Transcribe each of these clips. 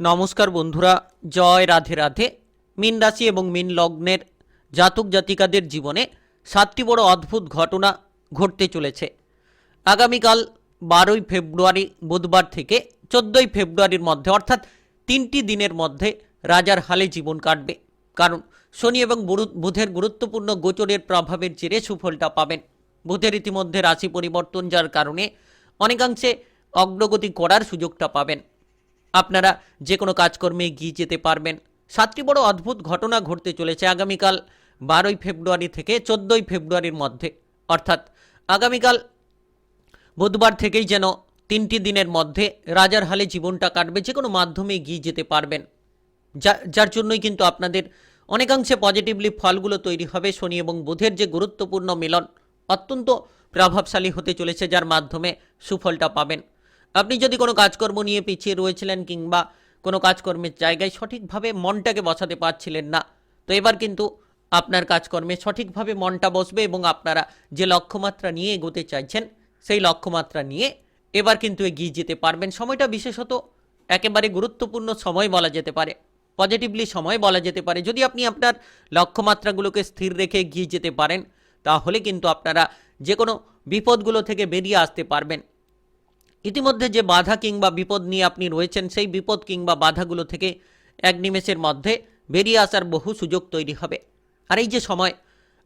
নমস্কার বন্ধুরা, জয় রাধে রাধে। মিন রাশি এবং মিন লগ্নের জাতক জাতিকাদের জীবনে সাতটি বড় অদ্ভুত ঘটনা ঘটতে চলেছে। আগামীকাল বারোই ফেব্রুয়ারি বুধবার থেকে চোদ্দোই ফেব্রুয়ারির মধ্যে, অর্থাৎ তিনটি দিনের মধ্যে রাজার হালে জীবন কাটবে। কারণ শনি এবং বুধের গুরুত্বপূর্ণ গোচরের প্রভাবের জেরে সুফলটা পাবেন। বুধের ইতিমধ্যে রাশি পরিবর্তন যার কারণে অনেকাংশে অগ্রগতি করার সুযোগটা পাবেন। আপনারা যে কোনো কাজকর্মে এগিয়ে যেতে পারবেন। সাতটি বড় অদ্ভুত ঘটনা ঘটতে চলেছে আগামীকাল বারোই ফেব্রুয়ারি থেকে চোদ্দোই ফেব্রুয়ারির মধ্যে। অর্থাৎ আগামীকাল বুধবার থেকেই যেন তিনটি দিনের মধ্যে রাজার হালে জীবনটা কাটবে, যে কোনো মাধ্যমে এগিয়ে যেতে পারবেন। যা, যার জন্যই কিন্তু আপনাদের অনেকাংশে পজিটিভলি ফলগুলো তৈরি হবে। শনি এবং বুধের যে গুরুত্বপূর্ণ মিলন অত্যন্ত প্রভাবশালী হতে চলেছে, যার মাধ্যমে সুফলটা পাবেন। আপনি যদি কোনো কাজকর্ম নিয়ে পিছিয়ে রয়েছিলেন কিংবা কোনো কাজকর্মের জায়গায় সঠিকভাবে মনটাকে বসাতে পারছিলেন না, তো এবার কিন্তু আপনার কাজকর্মে সঠিকভাবে মনটা বসবে এবং আপনারা যে লক্ষ্যমাত্রা নিয়ে এগোতে চাইছেন, সেই লক্ষ্যমাত্রা নিয়ে এবার কিন্তু এগিয়ে যেতে পারবেন। সময়টা বিশেষত একেবারে গুরুত্বপূর্ণ সময় বলা যেতে পারে পজিটিভলি সময় বলা যেতে পারে। যদি আপনি আপনার লক্ষ্যমাত্রাগুলোকে স্থির রেখে এগিয়ে যেতে পারেন, তাহলে কিন্তু আপনারা যে কোনো বিপদগুলো থেকে বেরিয়ে আসতে পারবেন। ইতিমধ্যে যে বাধা কিংবা বিপদ নিয়ে আপনি রয়েছেন, সেই বিপদ কিংবা বাধাগুলো থেকে এক নিমেষের মধ্যে বেরিয়ে আসার বহু সুযোগ তৈরি হবে। আর এই যে সময়,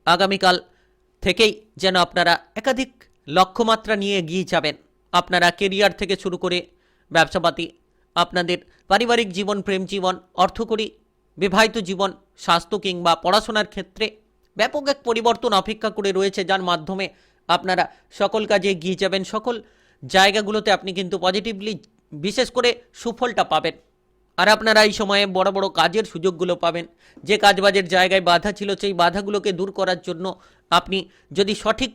আগামীকাল থেকেই যেন আপনারা একাধিক লক্ষ্যমাত্রা নিয়ে এগিয়ে যাবেন। আপনারা কেরিয়ার থেকে শুরু করে ব্যবসাপাতি, আপনাদের পারিবারিক জীবন, প্রেম জীবন, অর্থকরী, বিবাহিত জীবন, স্বাস্থ্য কিংবা পড়াশোনার ক্ষেত্রে ব্যাপক এক পরিবর্তন অপেক্ষা করে রয়েছে, যার মাধ্যমে আপনারা সকল কাজে এগিয়ে যাবেন। সকল জায়গাগুলোতে আপনি কিন্তু পজিটিভলি বিশেষ করে সুফলটা পাবেন। আর আপনারা এই সময়ে বড় বড় কাজের সুযোগগুলো পাবেন। যে কাজবাজের জায়গায় বাধা ছিল, সেই বাধাগুলোকে দূর করার জন্য আপনি যদি সঠিক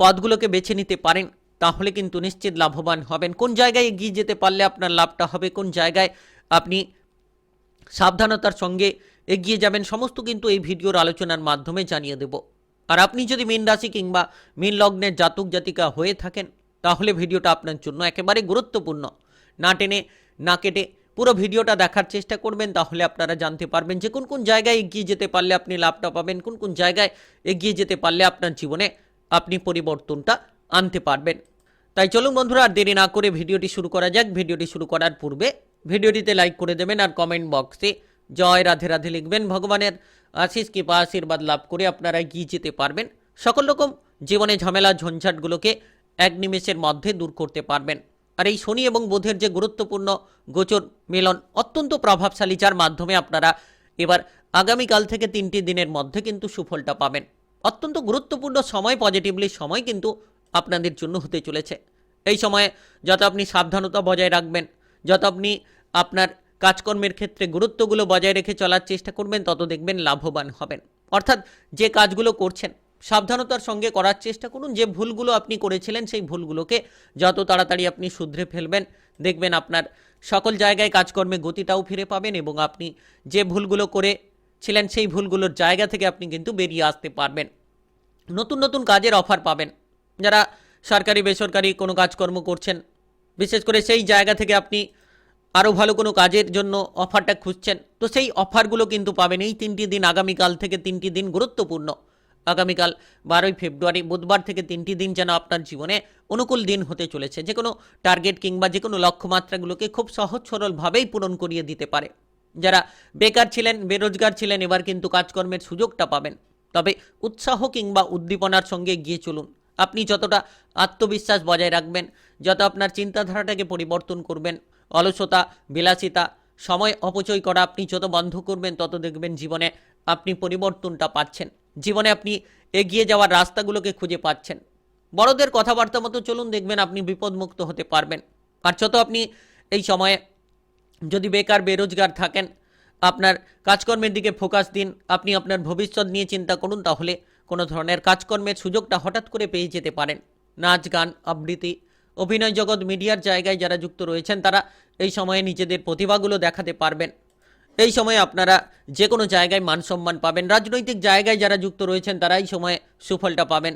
পথগুলোকে বেছে নিতে পারেন, তাহলে কিন্তু নিশ্চিত লাভবান হবেন। কোন জায়গায় এগিয়ে যেতে পারলে আপনার লাভটা হবে, কোন জায়গায় আপনি সাবধানতার সঙ্গে এগিয়ে যাবেন, সমস্ত কিন্তু এই ভিডিওর আলোচনার মাধ্যমে জানিয়ে দেব। আর আপনি যদি মীন রাশি কিংবা মীন লগ্নের জাতক জাতিকা হয়ে থাকেন তাহলে ভিডিওটা আপনার জন্য একেবারে গুরুত্বপূর্ণ। না টেনে, না কেটে পুরো ভিডিওটা দেখার চেষ্টা করবেন, তাহলে আপনারা জানতে পারবেন যে কোন কোন জায়গায় এগিয়ে যেতে পারলে আপনি লাভটা পাবেন, কোন কোন জায়গায় এগিয়ে যেতে পারলে আপনার জীবনে আপনি পরিবর্তনটা আনতে পারবেন। তাই চলুন বন্ধুরা, আর দেরি না করে ভিডিওটি শুরু করা যাক। ভিডিওটি শুরু করার পূর্বে ভিডিওটিতে লাইক করে দেবেন আর কমেন্ট বক্সে জয় রাধে রাধে লিখবেন। ভগবানের আশিস কৃপা, আশীর্বাদ লাভ করে আপনারা এগিয়ে যেতে পারবেন। সকল রকম জীবনে ঝামেলা, ঝঞ্ঝাটগুলোকে এক নিমেষের মধ্যে দূর করতে পারবেন। আর এই শনি এবং বোধের যে গুরুত্বপূর্ণ গোচর মিলন অত্যন্ত প্রভাবশালী, যার মাধ্যমে আপনারা এবার আগামীকাল থেকে তিনটি দিনের মধ্যে কিন্তু সুফলটা পাবেন। অত্যন্ত গুরুত্বপূর্ণ সময় পজিটিভলি সময় কিন্তু আপনাদের জন্য হতে চলেছে। এই সময়ে যত আপনি সাবধানতা বজায় রাখবেন, যত আপনি আপনার কাজকর্মের ক্ষেত্রে গুরুত্বগুলো বজায় রেখে চলার চেষ্টা করবেন, তত দেখবেন লাভবান হবেন। অর্থাৎ যে কাজগুলো করছেন সাবধানতার সঙ্গে করার চেষ্টা করুন। যে ভুলগুলো আপনি করেছিলেন, সেই ভুলগুলোকে যত তাড়াতাড়ি আপনি শুধরে ফেলবেন, দেখবেন আপনার সকল জায়গায় কাজকর্মে গতিটাও ফিরে পাবেন এবং আপনি যে ভুলগুলো করেছিলেন, সেই ভুলগুলোর জায়গা থেকে আপনি কিন্তু বেরিয়ে আসতে পারবেন। নতুন নতুন কাজের অফার পাবেন। যারা সরকারি, বেসরকারি কোনো কাজকর্ম করছেন, বিশেষ করে সেই জায়গা থেকে আপনি আরও ভালো কোনো কাজের জন্য অফারটা খুঁজছেন, তো সেই অফারগুলো কিন্তু পাবেন। এই তিনটি দিন আগামীকাল থেকে তিনটি দিন গুরুত্বপূর্ণ। আগামীকাল বারোই ফেব্রুয়ারি বুধবার থেকে তিনটি দিন যেন আপনার জীবনে অনুকূল দিন হতে চলেছে, যে কোনো টার্গেট কিংবা যে কোনো লক্ষ্যমাত্রাগুলোকে খুব সহজ সরলভাবেই পূরণ করিয়ে দিতে পারে। যারা বেকার ছিলেন, বেরোজগার ছিলেন, এবার কিন্তু কাজকর্মের সুযোগটা পাবেন। তবে উৎসাহ কিংবা উদ্দীপনার সঙ্গে গিয়ে চলুন। আপনি যতটা আত্মবিশ্বাস বজায় রাখবেন, যত আপনার চিন্তাধারাটাকে পরিবর্তন করবেন, অলসতা, বিলাসিতা, সময় অপচয় করা আপনি যত বন্ধ করবেন, তত দেখবেন জীবনে আপনি পরিবর্তনটা পাচ্ছেন। জীবনে আপনি এগিয়ে যাওয়ার রাস্তাগুলোকে খুঁজে পাচ্ছেন। বড়দের কথাবার্তা মতো চলুন দেখবেন আপনি বিপদমুক্ত হতে পারবেন। আর যত আপনি এই সময়ে যদি বেকার, বেরোজগার থাকেন, আপনার কাজকর্মের দিকে ফোকাস দিন, আপনি আপনার ভবিষ্যৎ নিয়ে চিন্তা করুন, তাহলে কোনো ধরনের কাজকর্মের সুযোগটা হঠাৎ করে পেয়ে যেতে পারেন। নাচ, গান, আবৃত্তি, অভিনয় জগৎ, মিডিয়ার জায়গায় যারা যুক্ত রয়েছেন, তারা এই সময়ে নিজেদের প্রতিভাগুলো দেখাতে পারবেন। এই সময়ে আপনারা যে কোনো জায়গায় মান সম্মান পাবেন। রাজনৈতিক জায়গায় যারা যুক্ত রয়েছেন, তারা এই সময়ে সুফলটা পাবেন।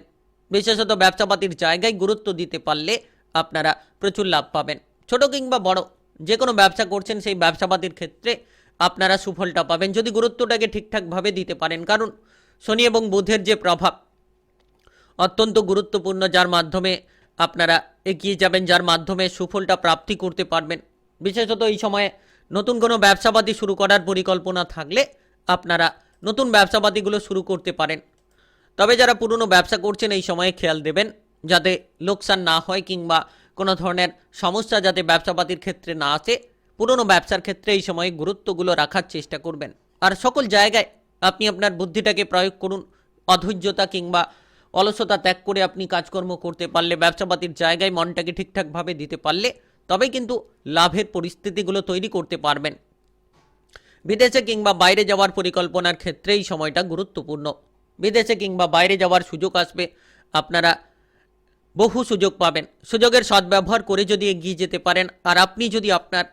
বিশেষত ব্যবসাপাতির জায়গায় গুরুত্ব দিতে পারলে আপনারা প্রচুর লাভ পাবেন। ছোট কিংবা বড়, যে কোনো ব্যবসা করছেন, সেই ব্যবসাপাতির ক্ষেত্রে আপনারা সুফলটা পাবেন। যদি গুরুত্বটাকে ঠিকঠাকভাবে দিতে পারেন, কারণ শনি এবং বুধের যে প্রভাব, অত্যন্ত গুরুত্বপূর্ণ, যার মাধ্যমে আপনারা এগিয়ে যাবেন, যার মাধ্যমে সুফলটা প্রাপ্তি করতে পারবেন। বিশেষত এই সময়ে নতুন কোনো ব্যবসাপাতি শুরু করার পরিকল্পনা থাকলে আপনারা নতুন ব্যবসাপাতিগুলো শুরু করতে পারেন। তবে যারা পুরনো ব্যবসা করছেন এই সময়ে খেয়াল দেবেন, যাতে লোকসান না হয় কিংবা কোনো ধরনের সমস্যা যাতে ব্যবসাপাতির ক্ষেত্রে না আসে, পুরনো ব্যবসার ক্ষেত্রে এই সময়ে গুরুত্বগুলো রাখার চেষ্টা করবেন। আর সকল জায়গায় আপনি আপনার বুদ্ধিটাকে প্রয়োগ করুন, অধৈর্যতা কিংবা অলসতা ত্যাগ করে আপনি কাজকর্ম করতে পারলে ব্যবসাপাতির জায়গায় মনটাকে ঠিকঠাকভাবে দিতে পারলে তবেই কিন্তু লাভের পরিস্থিতিগুলো তৈরি করতে পারবেন। বিদেশে কিংবা বাইরে যাওয়ার পরিকল্পনার ক্ষেত্রে এই সময়টা গুরুত্বপূর্ণ। বিদেশে কিংবা বাইরে যাওয়ার সুযোগ আসবে, আপনারা বহু সুযোগ পাবেন। সুযোগের সদ্ব্যবহার করে যদি এগিয়ে যেতে পারেন, আর আপনি যদি আপনার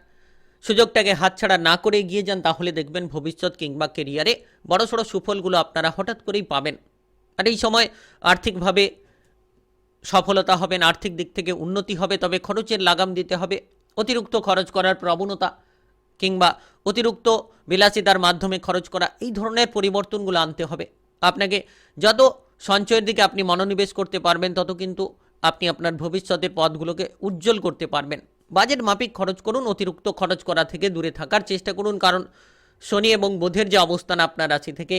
সুযোগটাকে হাতছাড়া না করে এগিয়ে যান, তাহলে দেখবেন ভবিষ্যৎ কিংবা কেরিয়ারে বড়সড় সুফলগুলো আপনারা হঠাৎ করেই পাবেন। আর এই সময় আর্থিকভাবে সফলতা হবেন আর্থিক দিক থেকে উন্নতি হবে, তবে খরচের লাগাম দিতে হবে। অতিরিক্ত খরচ করার প্রবণতা কিংবা অতিরিক্ত বিলাসিতার মাধ্যমে খরচ করা, এই ধরনের পরিবর্তনগুলো আনতে হবে। আপনাকে যত সঞ্চয়ের দিকে আপনি মনোনিবেশ করতে পারবেন, তত কিন্তু আপনি আপনার ভবিষ্যতের পথগুলোকে উজ্জ্বল করতে পারবেন। বাজেট মাফিক খরচ করুন, অতিরিক্ত খরচ করা থেকে দূরে থাকার চেষ্টা করুন, কারণ শনি এবং বোধের যে অবস্থান আপনার রাশি থেকে,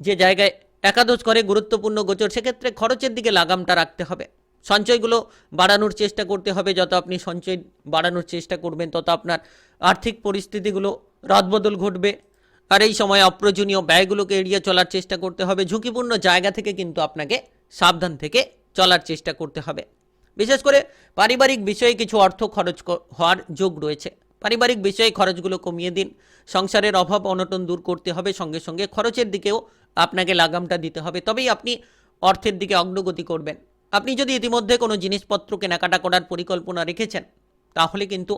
যে জায়গায় একাদশ করে গুরুত্বপূর্ণ গোচর, সেক্ষেত্রে খরচের দিকে লাগামটা রাখতে হবে। সঞ্চয়গুলো বাড়ানোর চেষ্টা করতে হবে, যত আপনি সঞ্চয় বাড়ানোর চেষ্টা করবেন, তত আপনার আর্থিক পরিস্থিতিগুলো রদবদল ঘটবে। আর এই সময় অপ্রয়োজনীয় ব্যয়গুলোকে এড়িয়ে চলার চেষ্টা করতে হবে, ঝুঁকিপূর্ণ জায়গা থেকে কিন্তু আপনাকে সাবধান থেকে চলার চেষ্টা করতে হবে। বিশেষ করে পারিবারিক বিষয়ে কিছু অর্থ খরচ হওয়ার যোগ রয়েছে। পারিবারিক বিষয়ে খরচগুলো কমিয়ে দিন, সংসারের অভাব অনটন দূর করতে হবে, সঙ্গে সঙ্গে খরচের দিকেও আপনাকে লাগামটা দিতে হবে। তবেই আপনি অর্থের দিকে অগ্রগতি করবেন। আপনি যদি ইতিমধ্যে কোনো জিনিসপত্র কেনাকাটা করার পরিকল্পনা রেখেছেন, তাহলে কিন্তু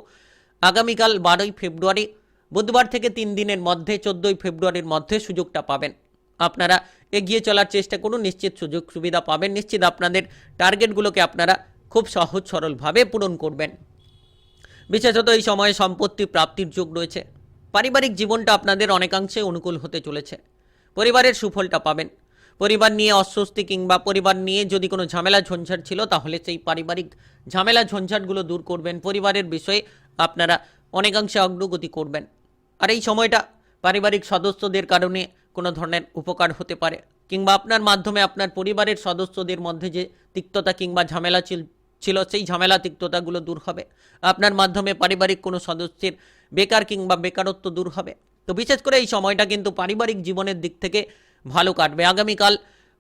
আগামীকাল বারোই ফেব্রুয়ারি, বুধবার থেকে তিন দিনের মধ্যে, চোদ্দোই ফেব্রুয়ারির মধ্যে সুযোগটা পাবেন। আপনারা এগিয়ে চলার চেষ্টা করুন, নিশ্চিত সুযোগ সুবিধা পাবেন, নিশ্চিত আপনাদের টার্গেটগুলোকে আপনারা খুব সহজ সরলভাবে পূরণ করবেন। বিশেষত এই সময়ে সম্পত্তি প্রাপ্তির যোগ রয়েছে। পারিবারিক জীবনটা আপনাদের অনেকাংশে অনুকূল হতে চলেছে। পরিবারের সুফলটা পাবেন। পরিবার নিয়ে অস্বস্তি কিংবা পরিবার নিয়ে যদি কোনো ঝামেলা ঝঞ্ঝাট ছিল, তাহলে সেই পারিবারিক ঝামেলা ঝঞ্ঝাটগুলো দূর করবেন। পরিবারের বিষয়ে আপনারা অনেকাংশে অগ্রগতি করবেন। আর এই সময়টা পারিবারিক সদস্যদের কারণে কোনো ধরনের উপকার হতে পারে কিংবা আপনার মাধ্যমে আপনার পরিবারের সদস্যদের মধ্যে যে তিক্ততা কিংবা ঝামেলা ছিল সেই ঝামেলা তিক্ততাগুলো দূর হবে। আপনার মাধ্যমে পারিবারিক কোনো সদস্যের বেকার কিংবা বেকারত্ব দূর হবে। তো বিশেষ করে এই সময়টা কিন্তু পারিবারিক জীবনের দিক থেকে ভালো কাটবে। আগামীকাল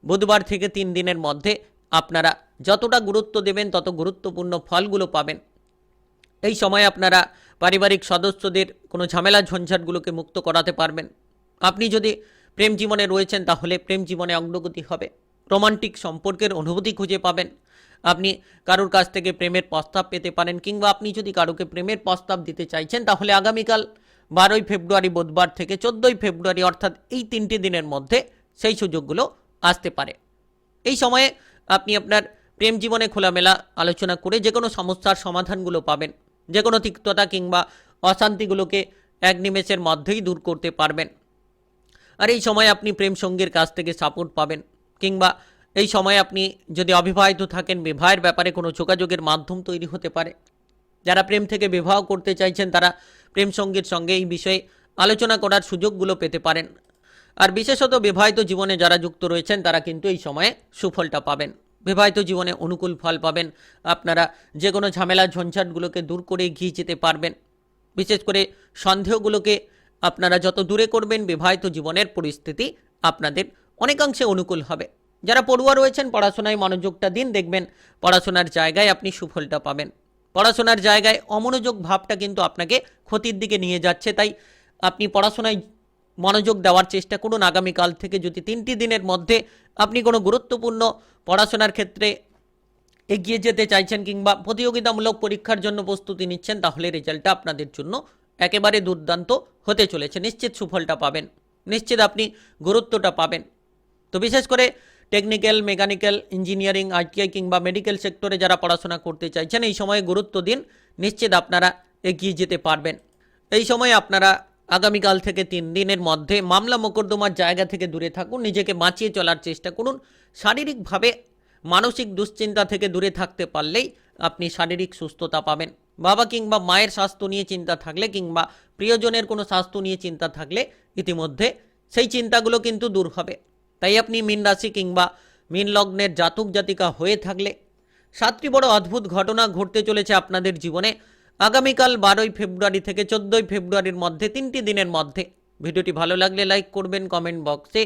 বুধবার থেকে তিন দিনের মধ্যে আপনারা যতটা গুরুত্ব দেবেন, তত গুরুত্বপূর্ণ ফলগুলো পাবেন। এই সময় আপনারা পারিবারিক সদস্যদের কোনো ঝামেলা, ঝঞ্ঝাটগুলোকে মুক্ত করাতে পারবেন। আপনি যদি প্রেম জীবনে রয়েছেন, তাহলে প্রেম জীবনে অগ্রগতি হবে। রোমান্টিক সম্পর্কের অনুভূতি খুঁজে পাবেন। আপনি কারোর কাছ থেকে প্রেমের প্রস্তাব পেতে পারেন, কিংবা আপনি যদি কারোকে প্রেমের প্রস্তাব দিতে চাইছেন, তাহলে আগামীকাল বারোই ফেব্রুয়ারি বুধবার থেকে চোদ্দোই ফেব্রুয়ারি, অর্থাৎ এই তিনটি দিনের মধ্যে সেই সুযোগগুলো আসতে পারে। এই সময়ে আপনি আপনার প্রেম জীবনে খোলামেলা আলোচনা করে যে কোনো সমস্যার সমাধানগুলো পাবেন। যে কোনো তিক্ততা কিংবা অশান্তিগুলোকে এক নিমেষের মধ্যেই দূর করতে পারবেন। আর এই সময় আপনি প্রেম সঙ্গীর কাছ থেকে সাপোর্ট পাবেন কিংবা এই সময় আপনি যদি অবিবাহিত থাকেন, বিবাহের ব্যাপারে কোনো যোগাযোগের মাধ্যম তৈরি হতে পারে। যারা প্রেম থেকে বিবাহ করতে চাইছেন, তারা প্রেম সঙ্গীর সঙ্গে এই বিষয়ে আলোচনা করার সুযোগগুলো পেতে পারেন। আর বিশেষত বিবাহিত জীবনে যারা যুক্ত রয়েছেন, তারা কিন্তু এই সময়ে সুফলটা পাবেন। বিবাহিত জীবনে অনুকূল ফল পাবেন। আপনারা যে কোনো ঝামেলা, ঝঞ্ঝাটগুলোকে দূর করে এগিয়ে যেতে পারবেন। বিশেষ করে সন্দেহগুলোকে আপনারা যত দূরে করবেন, বিবাহিত জীবনের পরিস্থিতি আপনাদের অনেকাংশে অনুকূল হবে। যারা পড়ুয়া রয়েছেন, পড়াশোনায় মনোযোগটা দিন, দেখবেন পড়াশোনার জায়গায় আপনি সুফলটা পাবেন। পড়াশোনার জায়গায় অমনোযোগ ভাবটা কিন্তু আপনাকে ক্ষতির দিকে নিয়ে যাচ্ছে। তাই আপনি পড়াশোনায় মনোযোগ দেওয়ার চেষ্টা করুন। আগামীকাল থেকে যদি তিনটি দিনের মধ্যে আপনি কোনো গুরুত্বপূর্ণ পড়াশোনার ক্ষেত্রে এগিয়ে যেতে চাইছেন কিংবা প্রতিযোগিতামূলক পরীক্ষার জন্য প্রস্তুতি নিচ্ছেন, তাহলে রেজাল্টটা আপনাদের জন্য একেবারে দুর্দান্ত হতে চলেছে। নিশ্চিত সুফলটা পাবেন। নিশ্চিত আপনি গুরুত্বটা পাবেন। তো বিশেষ করে টেকনিক্যাল মেকানিক্যাল ইঞ্জিনিয়ারিং আইটিআই কিংবা মেডিকেল সেক্টরে যারা পড়াশোনা করতে চাইছেন, এই সময়ে গুরুত্ব দিন। নিশ্চিত আপনারা এগিয়ে যেতে পারবেন। এই সময় আপনারা আগামীকাল থেকে তিন দিনের মধ্যে মামলা মোকদ্দমার জায়গা থেকে দূরে থাকুন। নিজেকে বাঁচিয়ে চলার চেষ্টা করুন। শারীরিকভাবে মানসিক দুশ্চিন্তা থেকে দূরে থাকতে পারলেই আপনি শারীরিক সুস্থতা পাবেন। বাবা কিংবা মায়ের স্বাস্থ্য নিয়ে চিন্তা থাকলে কিংবা প্রিয়জনের কোনো স্বাস্থ্য নিয়ে চিন্তা থাকলে ইতিমধ্যে সেই চিন্তাগুলো কিন্তু দূর হবে। তাই আপনি মীন রাশি কিংবা মীন লগ্নের জাতক জাতিকা হয়ে থাকলে সাতটি বড় অদ্ভুত ঘটনা ঘটতে চলেছে আপনাদের জীবনে আগামীকাল বারোই ফেব্রুয়ারি থেকে চোদ্দোই ফেব্রুয়ারির মধ্যে, তিনটি দিনের মধ্যে। ভিডিওটি ভালো লাগলে লাইক করবেন, কমেন্ট বক্সে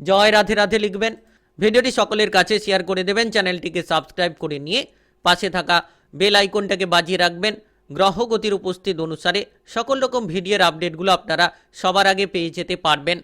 জয় রাধে রাধে লিখবেন। ভিডিওটি সকলের কাছে শেয়ার করে দেবেন, চ্যানেলটিকে সাবস্ক্রাইব করে নিয়ে পাশে থাকা বেল আইকনটাকে বাজিয়ে রাখবেন। গ্রহগতির উপস্থিত অনুসারে সকল রকম ভিডিওর আপডেটগুলো আপনারা সবার আগে পেয়ে যেতে পারবেন।